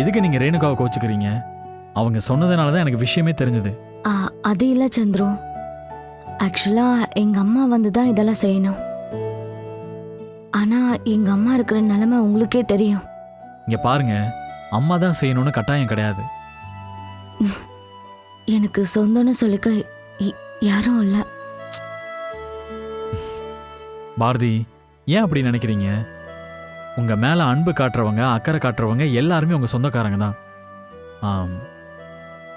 எதுக்கு நீங்க ரேணுகாவை கோச்சுக்கிறீங்க? அவங்க சொன்னதுனால தான் எனக்கு விஷயமே தெரிஞ்சது. ஆ, அது இல்ல சந்துரு. ஆக்சுவலா எங்க அம்மா வந்து தான் இதெல்லாம் செய்யணும். ஆனா எங்க அம்மா இருக்கிற நிலைமை உங்களுக்கே தெரியும். இங்க பாருங்க அம்மா தான் செய்யணும்னு கட்டாயம் கிடையாது. எனக்கு சொந்தம்னு சொல்லிக்க ய- யாரும் இல்ல. பாரதி ஏன் அப்படி நினைக்கிறீங்க? உங்க மேல அன்பு காட்டுறவங்க அக்கறை காட்டுறவங்க எல்லாருமே உங்க சொந்தக்காரங்க தான். ஆம்.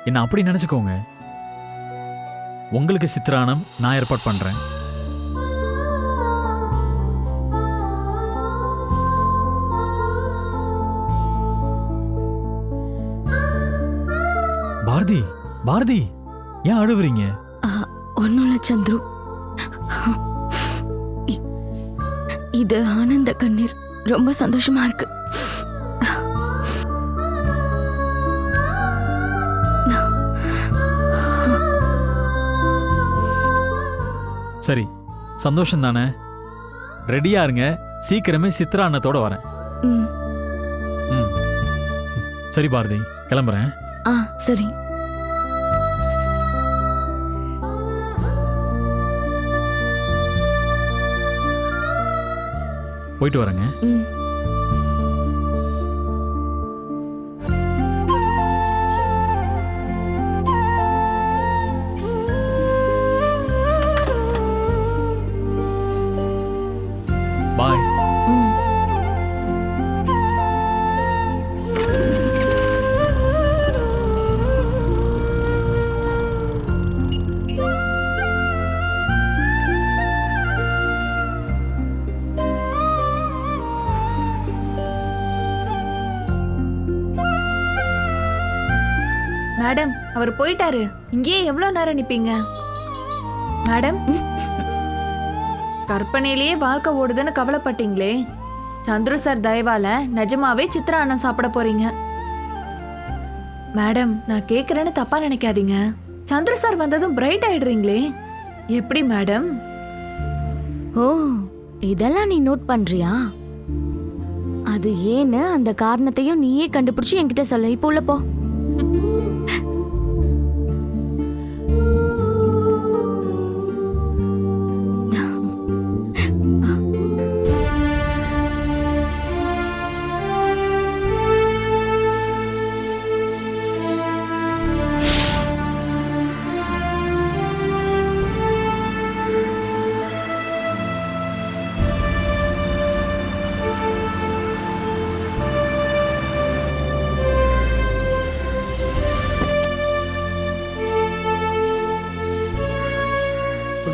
என்ன அப்படி நினைச்சுக்கோங்க. உங்களுக்கு சித்திரானம் நான் ஏற்பாடு பண்றேன். பாரதி பாரதி ஏன் அழுவுறீங்க? ஒன்னும் இல்ல சந்துரு. இது ஆனந்த கண்ணீர். ரொம்ப சந்தோஷமா இருக்கு. சரி சந்தோஷம் தானே ரெடியா இருங்க. சீக்கிரமே சித்ரா அண்ணத்தோட வரேன். ம். ம். சரி பாரதி கிளம்புறேன். ஆ சரி. போயிட்டு வரேங்க. மேடம் அவர் போயிட்டாரு. இங்கேயே எவ்வளவு நேரம் நிப்பீங்க? மேடம் கற்பனையிலேயே வாழ்க்கை ஓடுதுன்னு கவலைப்பட்டீங்களே? சந்துரு சார் தயவால நிஜமாவே சித்ரா அண்ணன் சாப்பிட போறீங்க. மேடம் நான் கேட்குறேன்னு தப்பா நினைக்காதீங்க. சந்துரு சார் வந்ததும் பிரைட் ஆயிடுறீங்களே? எப்படி மேடம்? ஓ இதெல்லாம் நீ நோட் பண்றியா? அது ஏன்னு அந்த காரணத்தையும் நீயே கண்டுபிடிச்சு என்கிட்ட சொல்ல. இப்போ உள்ள போ.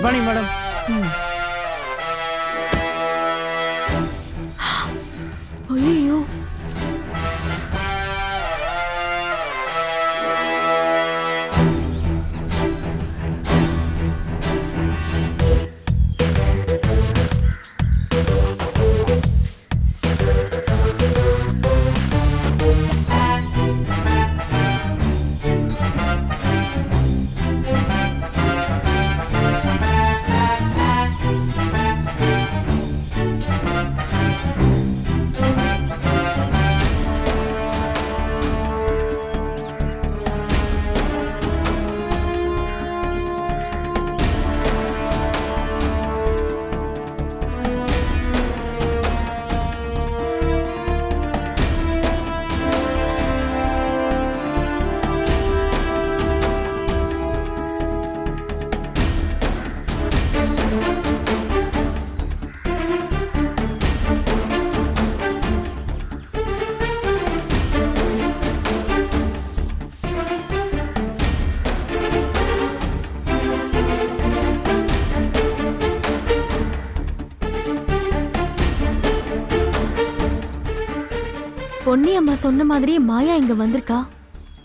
குட் மார்னிங் மேடம் பொன்னி அம்மா சொன்ன மாதிரியே மாயா இங்க வந்திருக்கா?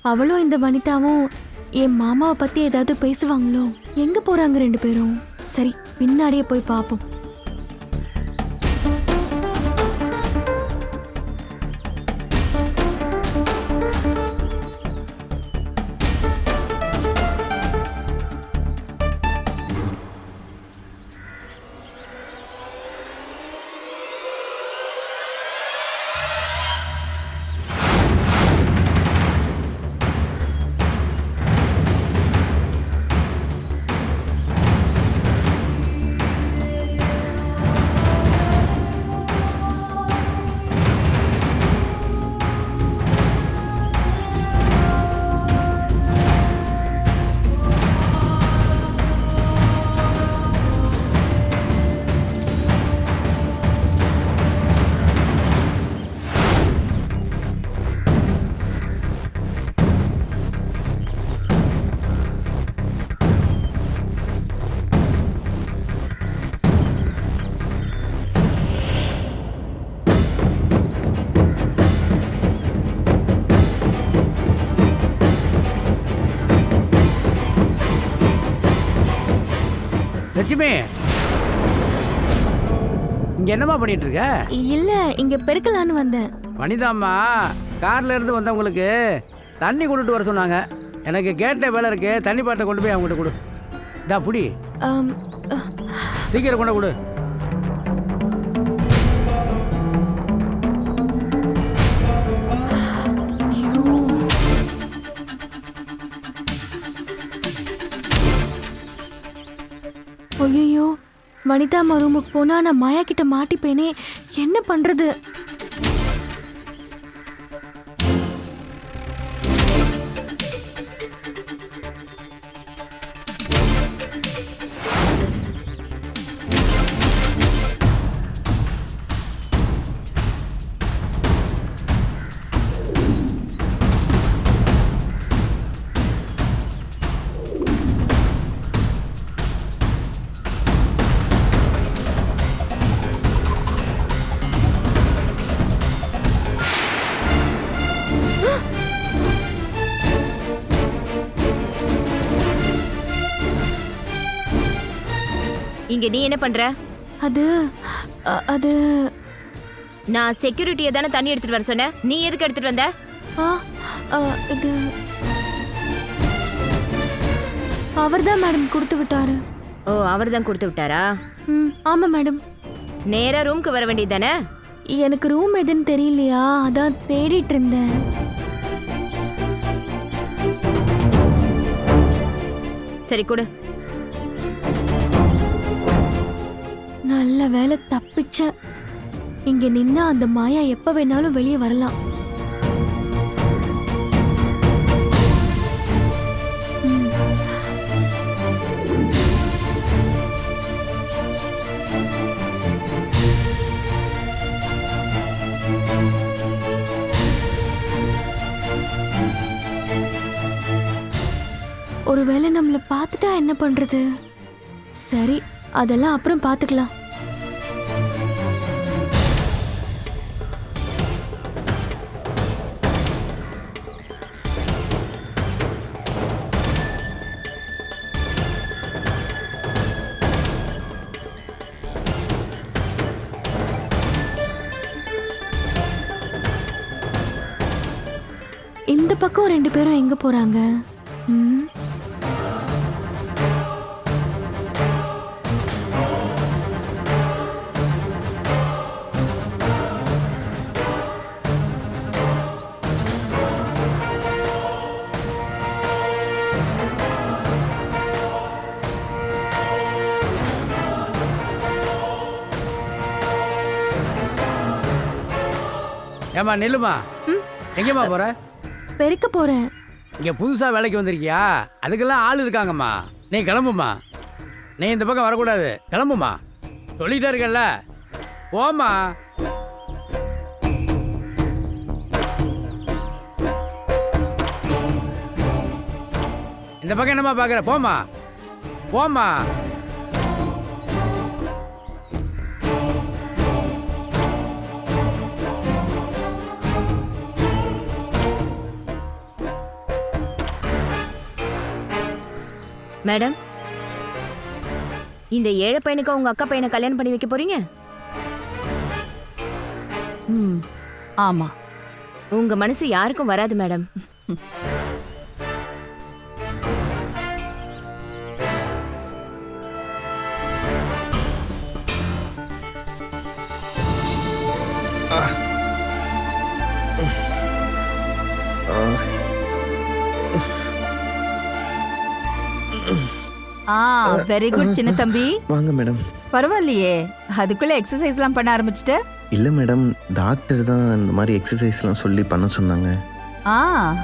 அவளும் இந்த வனிதாவும் என் மாமாவை பத்தி ஏதாவது பேசுவாங்களோ? எங்க போறாங்க ரெண்டு பேரும்? சரி பின்னாடியே போய் பாப்போம். லட்சுமி! இங்க என்னம்மா பண்ணிட்டு இருக்க இல்ல இங்க பெருக்கலான்னு வந்தேன். வனிதாம்மா கார்ல இருந்து வந்தவங்களுக்கு தண்ணி கொண்டுட்டு வர சொன்னாங்க. எனக்கு கேட்ட வேலை இருக்கு தண்ணி பாட்டை கொண்டு போய் அவங்ககிட்ட கொடு. டா புடி. சீக்கிரம் கொண்டு கொடு. வனிதா அம்மா ரூமுக்கு போனால் நான் மாயா கிட்ட மாட்டிப்பேனே. என்ன பண்ணுறது இங்க நீ என்ன பண்ற? அது அது நான் செக்யூரிட்டியை தானே தண்ணி எடுத்துட்டு வர சொன்னேன். நீ எதுக்கு எடுத்துட்டு வந்த? இது அவர்தான் மேடம் கொடுத்து விட்டாரு. ஓ அவர் தான் கொடுத்து விட்டாரா? ம் ஆமா மேடம். நேரா ரூம்க்கு வர வேண்டியது தானே? எனக்கு ரூம் எதுன்னு தெரியலையா? அதான் தேடிட்டு இருந்தேன். சரி கொடு. நல்ல வேலை தப்பிச்சேன். இங்க நின்னா அந்த மாயா எப்ப வேணாலும் வெளியே வரலாம். ஒருவேளை நம்மளை பார்த்துட்டா என்ன பண்றது? சரி அதெல்லாம் அப்புறம் பார்த்துக்கலாம். பக்கம் ரெண்டு பேரும் எங்க போறாங்க? ம்? ஏம்மா நில்லுமா? எங்கேம்மா போற? பெருக்க போறேன். இங்க புதுசா வேலைக்கு வந்திருக்கியா? அதுக்கெல்லாம் ஆள் இருக்காங்கம்மா. நீ கிளம்புமா நீ இந்த பக்கம் வரக்கூடாது. கிளம்புமா சொல்லிட்டே இருக்கல்ல போம்மா. இந்த பக்கம் என்னம்மா பார்க்குற போம்மா. போம்மா. மேடம் இந்த ஏழை பையனுக்கு உங்க அக்கா பையனை கல்யாணம் பண்ணி வைக்க போறீங்க? ம் ஆமா. உங்க மனசு யாருக்கும் வராது மேடம். ஆ வெரி குட் சின்ன தம்பி. வாங்க மேடம். பரவாயில்லையே. அதுக்குள்ள எக்ஸசைஸ்லாம் பண்ண ஆரம்பிச்சிட்ட? இல்லை மேடம். டாக்டர் தான் இந்த மாதிரி எக்ஸசைஸ்லாம் சொல்லி பண்ண சொன்னாங்க. ஆ.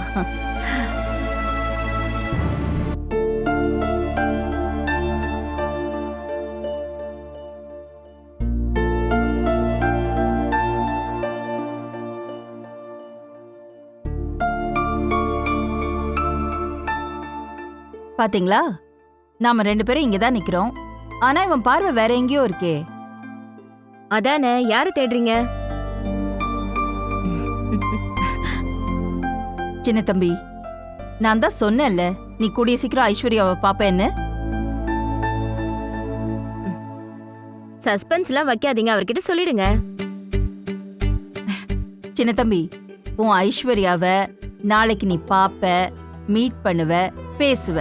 பாத்தீங்களா? நாம ரெண்டு பேரும் இங்க தான் நிக்கிறோம். ஆனா இவன் பார்வை வேற எங்கேயோ இருக்கே. அதானே யாரை தேடுறீங்க? சின்ன தம்பி நான் தான் சொன்னேன்ல நீ கூடிய சீக்கிரம் ஐஸ்வர்யாவை பாப்பேன்னு சஸ்பென்ஸ்லாம் வைக்காதீங்க அவர்கிட்ட சொல்லிடுங்க. சின்ன தம்பி உன் ஐஸ்வர்யாவ நாளைக்கு நீ பாப்ப மீட் பண்ணுவ பேசுவ.